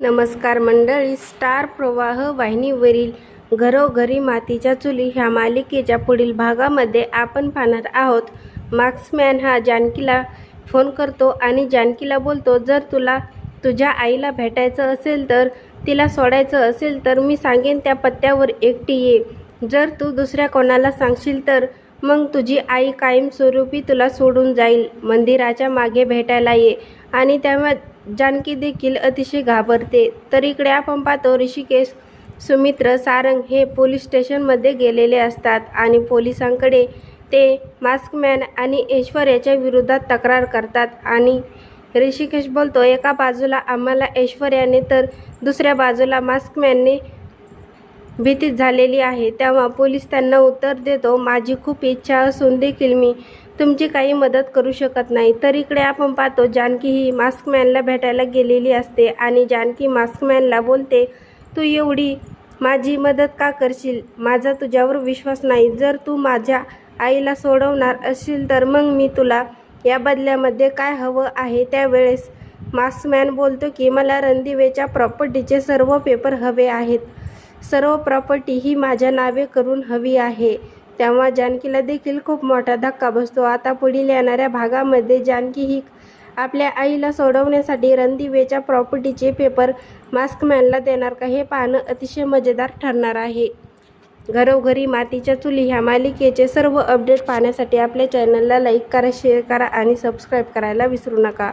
नमस्कार मंडळी स्टार प्रवाह वाहिनीवरील घरोघरी मातीच्या चुली ह्या मालिकेच्या पुढील भागामध्ये आपण पाहणार आहोत. मार्क्समॅन हा जानकीला फोन करतो आणि जानकीला बोलतो जर तुला तुझ्या आईला भेटायचं असेल तर तिला सोडायचं असेल तर मी सांगेन त्या पत्त्यावर एकटी ये. जर तू दुसऱ्या कोणाला सांगशील तर मग तुझी आई कायमस्वरूपी तुला सोडून जाईल मंदिराच्या मागे भेटायला ये आणि तेव्हा जानकी देखील अतिशय घाबरते. तर इकडे आपण पाहतो ऋषिकेश सुमित्र सारंग हे पोलीस स्टेशनमध्ये गेलेले असतात आणि पोलिसांकडे ते मास्कमॅन आणि ऐश्वर्याच्या विरोधात तक्रार करतात. आणि ऋषिकेश बोलतो एका बाजूला आम्हाला ऐश्वर्याने तर दुसऱ्या बाजूला मास्कमॅनने भीतीत झालेली आहे. तेव्हा पोलीस त्यांना उत्तर देतो माझी खूप इच्छा असून देखील मी तुमची काही मदत करू शकत नाही. तर इकडे आपण पाहतो जानकी ही मास्कमॅनला भेटायला गेलेली असते आणि जानकी मास्कमॅनला बोलते तू एवढी माझी मदत का करशील? माझा तुझ्यावर विश्वास नाही. जर तू माझ्या आईला सोडवणार असशील तर मग मी तुला या बदल्यामध्ये काय हवं आहे? त्यावेळेस मास्कमॅन बोलतो की मला रणदिवेच्या प्रॉपर्टीचे सर्व पेपर हवे आहेत. सर्व प्रॉपर्टी ही माझ्या नावे करून हवी आहे. तेव्हा जानकीला देखील खूप मोठा धक्का बसतो. आता पुढील येणाऱ्या भागामध्ये जानकी ही आपल्या आईला सोडवण्यासाठी रणदिवेच्या प्रॉपर्टीचे पेपर मास्कमॅनला देणार का हे पाहणं अतिशय मजेदार ठरणार आहे. घरोघरी मातीच्या चुली ह्या मालिकेचे सर्व अपडेट पाहण्यासाठी आपल्या चॅनलला लाईक करा शेअर करा आणि सबस्क्राईब करायला विसरू नका.